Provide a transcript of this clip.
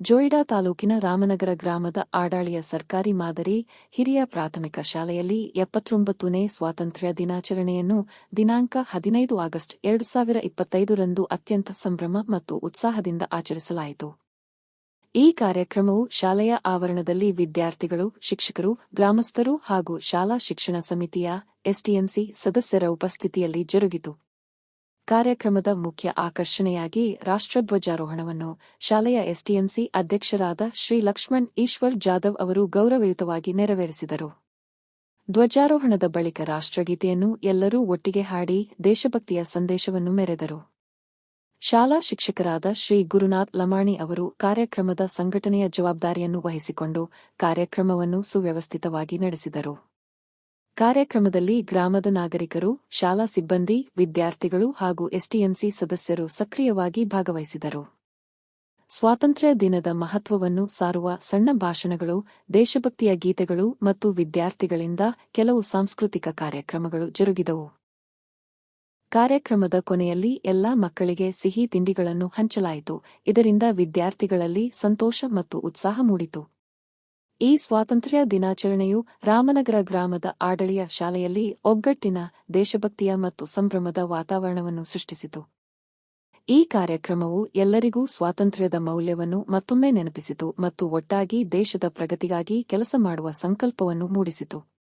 ಜೋಯಿಡಾ ತಾಲೂಕಿನ ರಾಮನಗರ ಗ್ರಾಮದ ಆಡಾಳಿಯ ಸರ್ಕಾರಿ ಮಾದರಿ ಹಿರಿಯ ಪ್ರಾಥಮಿಕ ಶಾಲೆಯಲ್ಲಿ ಎಪ್ಪತ್ತೊಂಬತ್ತನೇ ಸ್ವಾತಂತ್ರ್ಯ ದಿನಾಚರಣೆಯನ್ನು ದಿನಾಂಕ ಹದಿನೈದು ಆಗಸ್ಟ್ ಎರಡು ಸಾವಿರ ಇಪ್ಪತ್ತೈದರಂದು ಅತ್ಯಂತ ಸಂಭ್ರಮ ಮತ್ತು ಉತ್ಸಾಹದಿಂದ ಆಚರಿಸಲಾಯಿತು. ಈ ಕಾರ್ಯಕ್ರಮವು ಶಾಲೆಯ ಆವರಣದಲ್ಲಿ ವಿದ್ಯಾರ್ಥಿಗಳು, ಶಿಕ್ಷಕರು, ಗ್ರಾಮಸ್ಥರು ಹಾಗೂ ಶಾಲಾ ಶಿಕ್ಷಣ ಸಮಿತಿಯ ಎಸ್ಟಿಎಂಸಿ ಸದಸ್ಯರ ಉಪಸ್ಥಿತಿಯಲ್ಲಿ ಜರುಗಿತು. ಕಾರ್ಯಕ್ರಮದ ಮುಖ್ಯ ಆಕರ್ಷಣೆಯಾಗಿ ರಾಷ್ಟ್ರಧ್ವಜಾರೋಹಣವನ್ನು ಶಾಲೆಯ ಎಸ್ಟಿಎಂಸಿ ಅಧ್ಯಕ್ಷರಾದ ಶ್ರೀ ಲಕ್ಷ್ಮಣ್ ಈಶ್ವರ್ ಜಾಧವ್ ಅವರು ಗೌರವಯುತವಾಗಿ ನೆರವೇರಿಸಿದರು. ಧ್ವಜಾರೋಹಣದ ಬಳಿಕ ರಾಷ್ಟ್ರಗೀತೆಯನ್ನು ಎಲ್ಲರೂ ಒಟ್ಟಿಗೆ ಹಾಡಿ ದೇಶಭಕ್ತಿಯ ಸಂದೇಶವನ್ನು ಮೆರೆದರು. ಶಾಲಾ ಶಿಕ್ಷಕರಾದ ಶ್ರೀ ಗುರುನಾಥ್ ಲಮಾಣಿ ಅವರು ಕಾರ್ಯಕ್ರಮದ ಸಂಘಟನೆಯ ಜವಾಬ್ದಾರಿಯನ್ನು ವಹಿಸಿಕೊಂಡು ಕಾರ್ಯಕ್ರಮವನ್ನು ಸುವ್ಯವಸ್ಥಿತವಾಗಿ ನಡೆಸಿದರು. ಕಾರ್ಯಕ್ರಮದಲ್ಲಿ ಗ್ರಾಮದ ನಾಗರಿಕರು, ಶಾಲಾ ಸಿಬ್ಬಂದಿ, ವಿದ್ಯಾರ್ಥಿಗಳು ಹಾಗೂ ಎಸ್ಟಿಎಂಸಿ ಸದಸ್ಯರು ಸಕ್ರಿಯವಾಗಿ ಭಾಗವಹಿಸಿದರು. ಸ್ವಾತಂತ್ರ್ಯ ದಿನದ ಮಹತ್ವವನ್ನು ಸಾರುವ ಸಣ್ಣ ಭಾಷಣಗಳು, ದೇಶಭಕ್ತಿಯ ಗೀತೆಗಳು ಮತ್ತು ವಿದ್ಯಾರ್ಥಿಗಳಿಂದ ಕೆಲವು ಸಾಂಸ್ಕೃತಿಕ ಕಾರ್ಯಕ್ರಮಗಳು ಜರುಗಿದವು. ಕಾರ್ಯಕ್ರಮದ ಕೊನೆಯಲ್ಲಿ ಎಲ್ಲಾ ಮಕ್ಕಳಿಗೆ ಸಿಹಿ ತಿಂಡಿಗಳನ್ನು ಹಂಚಲಾಯಿತು. ಇದರಿಂದ ವಿದ್ಯಾರ್ಥಿಗಳಲ್ಲಿ ಸಂತೋಷ ಮತ್ತು ಉತ್ಸಾಹ ಮೂಡಿತು. ಈ ಸ್ವಾತಂತ್ರ್ಯ ದಿನಾಚರಣೆಯು ರಾಮನಗರ ಗ್ರಾಮದ ಆಡಳಿಯ ಶಾಲೆಯಲ್ಲಿ ಒಗ್ಗಟ್ಟಿನ ದೇಶಭಕ್ತಿಯ ಮತ್ತು ಸಂಭ್ರಮದ ವಾತಾವರಣವನ್ನು ಸೃಷ್ಟಿಸಿತು. ಈ ಕಾರ್ಯಕ್ರಮವು ಎಲ್ಲರಿಗೂ ಸ್ವಾತಂತ್ರ್ಯದ ಮೌಲ್ಯವನ್ನು ಮತ್ತೊಮ್ಮೆ ನೆನಪಿಸಿತು ಮತ್ತು ಒಟ್ಟಾಗಿ ದೇಶದ ಪ್ರಗತಿಗಾಗಿ ಕೆಲಸ ಮಾಡುವ ಸಂಕಲ್ಪವನ್ನು ಮೂಡಿಸಿತು.